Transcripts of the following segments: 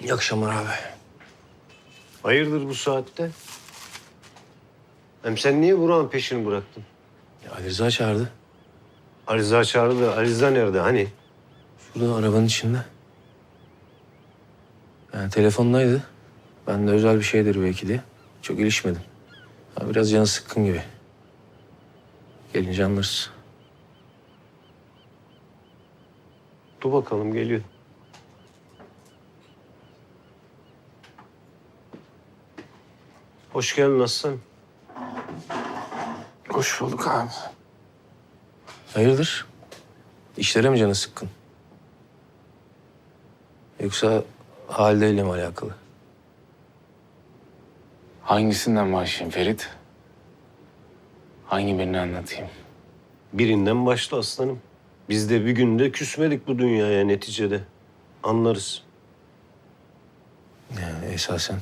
İyi akşamlar abi. Hayırdır bu saatte? Hem sen niye Burak'ın peşini bıraktın? Ya Ali Rıza çağırdı. Ali Rıza çağırdı da Ali Rıza nerede hani? Şurada arabanın içinde. Yani telefondaydı. Ben de özel bir şeydir belki diye. Çok ilişmedim. Ha, biraz canı sıkkın gibi. Gelince anlarız. Dur bakalım geliyor. Hoş geldin Aslan. Hoş bulduk abi. Hayırdır? İşlere mi canı sıkkın? Yoksa haliyle mi alakalı? Hangisinden başlayayım Ferit? Hangi birini anlatayım? Birinden başla aslanım. Biz de bir günde küsmedik bu dünyaya neticede. Anlarız. Yani esasen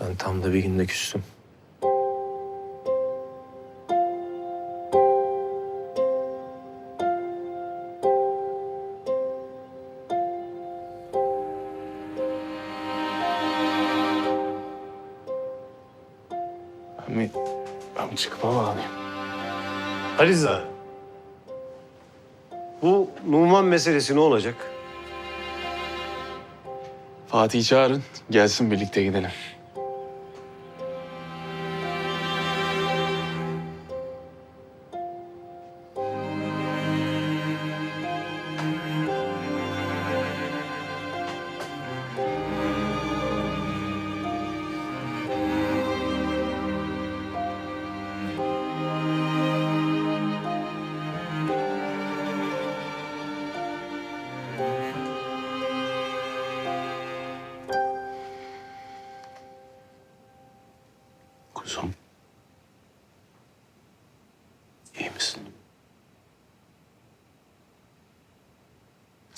ben tam da bir günde küstüm. Ben bir, ben çıkıp hava alayım. Ali Rıza. Bu Numan meselesi ne olacak? Fatih'i çağırın, gelsin birlikte gidelim.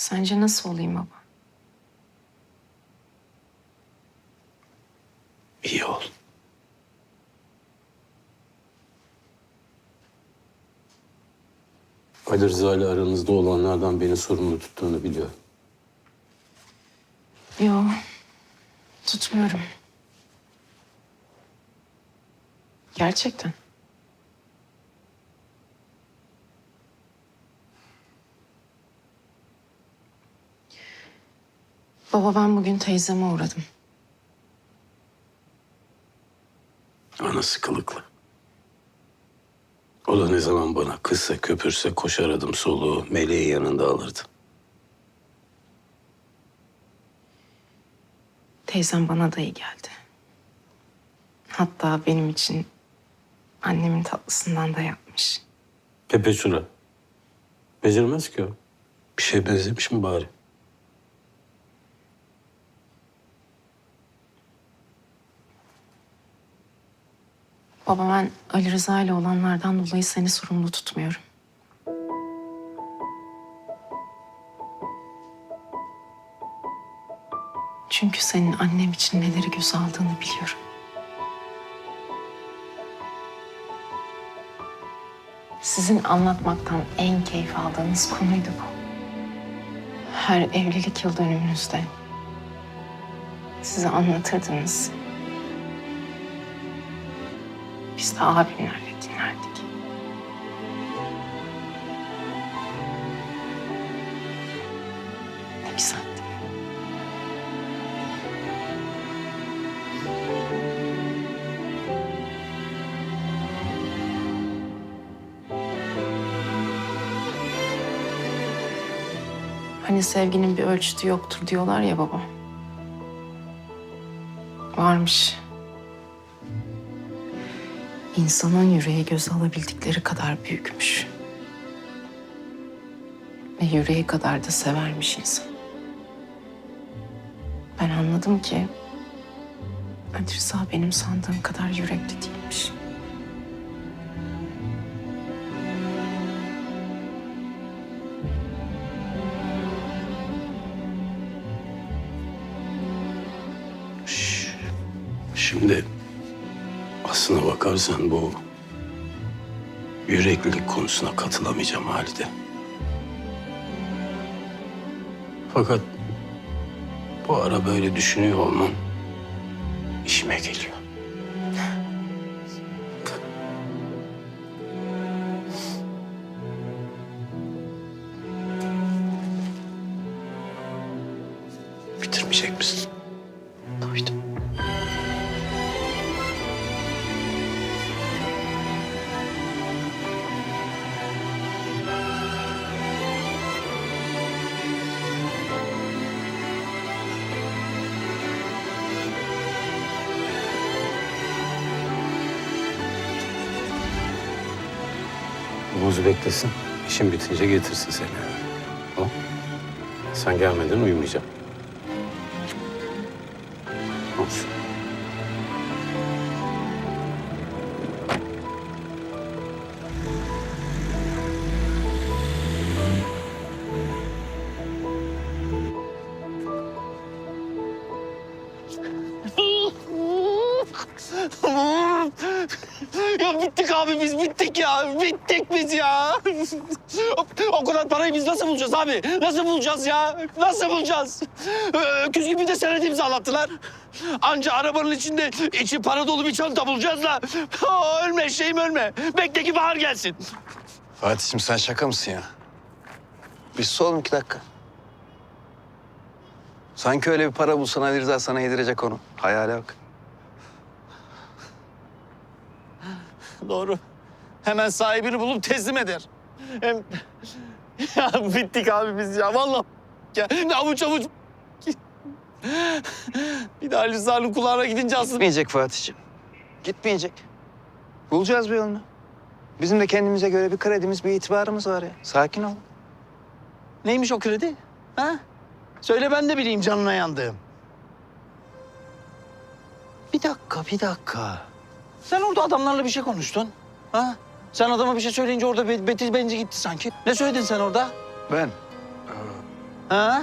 Sence nasıl olayım baba? İyi ol. Ali Rıza ile aranızda olanlardan beni sorumlu tuttuğunu biliyor. Yo, tutmuyorum. Gerçekten. Baba ben bugün teyzeme uğradım. Anası kılıklı. O da ne zaman bana kızsa köpürse koşar adım soluğu meleği yanında alırdı. Teyzem bana da iyi geldi. Hatta benim için annemin tatlısından da yapmış. Pepe şura. Beceremez ki o. Bir şey benzemiş mi bari? Baba ben Ali Rıza ile olanlardan dolayı seni sorumlu tutmuyorum. Çünkü senin annem için neleri göze aldığını biliyorum. Sizin anlatmaktan en keyif aldığınız konuydu bu. Her evlilik yıl dönümünüzde size anlatırdınız. Biz de abimlerle dinlerdik. Ne güzeldi. Hani sevginin bir ölçütü yoktur diyorlar ya baba. Varmış. İnsanın yüreği göz alabildikleri kadar büyükmüş. Ve yüreği kadar da severmiş insan. Ben anladım ki Ali Rıza benim sandığım kadar yürekli değilmiş. Şimdi aslına bakarsan bu yüreklilik konusuna katılamayacağım Halide. Fakat Bu ara böyle düşünüyor olman işime geliyor. Bitirmeyecek misin? Buz beklesin. İşin bitince getirsin seni. Tamam? Sen gelmeden uyumayacağım. Olsun. Abi biz bittik ya. Bittik biz ya. o kadar parayı biz nasıl bulacağız abi? Nasıl bulacağız ya? Nasıl bulacağız? Öküz gibi de senet imzalattılar. Anca arabanın içinde içi para dolu bir çanta bulacağız da. Ölme şeyim ölme. Bekle ki bahar gelsin. Fatih'im sen şaka mısın ya? Bir oğlum iki dakika. Sanki öyle bir para bulsan Ali Rıza sana yedirecek onu. Hayale bak. Doğru. Hemen sahibini bulup teslim eder. Hem... Ya bittik abi biz ya. Vallahi ya. Avuç avuç. Bir de Ali Rıza'nın kulağına gidince aslında... Gitmeyecek Fatih'im. Gitmeyecek. Bulacağız bir yolunu. Bizim de kendimize göre bir kredimiz, bir itibarımız var ya. Sakin ol. Neymiş o kredi? Ha? Söyle ben de bileyim canına yandığım. Bir dakika, bir dakika. Sen orada adamlarla bir şey konuştun. Ha? Sen adama bir şey söyleyince orada be- benzi gitti sanki. Ne söyledin sen orada? Ben Ha?